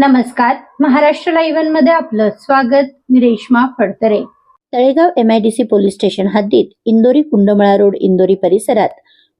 नमस्कार. महाराष्ट्र लाईव्हनमध्ये आपलं स्वागत. मी Reshma Phadtare. Talegaon MIDC police station हद्दीत इंदोरी कुंडमळा रोड इंदोरी परिसरात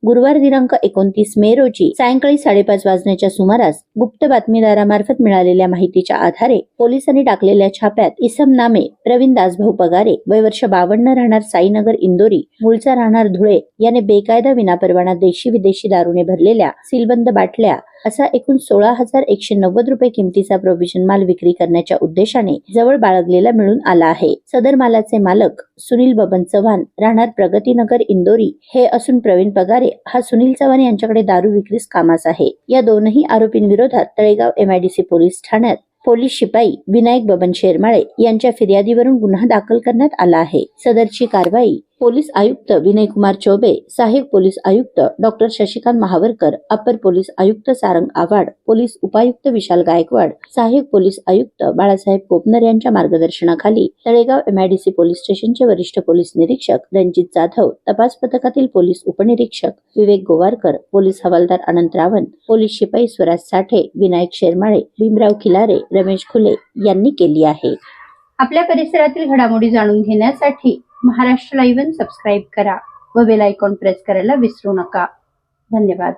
गुरुवार दिनांक एकोणतीस मे रोजी सायंकाळी साडेपाच वाजण्याच्या सुमारास गुप्त बातमीदारामार्फत मिळालेल्या माहितीच्या आधारे पोलिसांनी टाकलेल्या छाप्यात इसम नामे प्रवीण दासभाऊ पगारे वय वर्ष बावन्न राहणार साईनगर इंदोरी मूळचा राहणार धुळे याने बेकायदा विनापरवाना देशी विदेशी दारूने भरलेल्या सीलबंद बाटल्या असा एकूण सोळा हजार एकशे नव्वद रुपये किमतीचा प्रोव्हिजन माल विक्री करण्याच्या उद्देशाने जवळ बाळगलेला मिळून आला आहे. सदर मालाचे मालक सुनील बबन चव्हाण राहणार प्रगतीनगर इंदोरी हे असून प्रवीण पगारे हा सुनील चव्हाण यांच्याकडे दारू विक्रीस कामास आहे. या दोनही आरोपींविरोधात तळेगाव एमआयडीसी पोलीस ठाण्यात पोलीस शिपाई विनायक बबन शेरमाळे यांच्या फिर्यादीवरून गुन्हा दाखल करण्यात आला आहे. सदरची कारवाई पोलीस आयुक्त विनयकुमार चौबे सहाय्यक पोलीस आयुक्त डॉक्टर शशिकांत महावरकर अपर पोलीस आयुक्त सारंग आव्हाड पोलीस उपायुक्त विशाल गायकवाड सहाय्यक पोलीस आयुक्त बाळासाहेब कोपनर यांच्या मार्गदर्शनाखाली तळेगाव एमआयडीसी पोलीस स्टेशनचे वरिष्ठ पोलीस निरीक्षक रणजित जाधव तपास पथकातील पोलीस उपनिरीक्षक विवेक गोवारकर पोलीस हवालदार अनंत रावण पोलीस शिपाई स्वराज साठे विनायक शेरमाळे भीमराव खिलारे रमेश खुले यांनी केली आहे. आपल्या परिसरातील घडामोडी जाणून घेण्यासाठी महाराष्ट्र लाईव्ह सबस्क्राईब करा व बेल आयकॉन प्रेस करायला विसरू नका. धन्यवाद.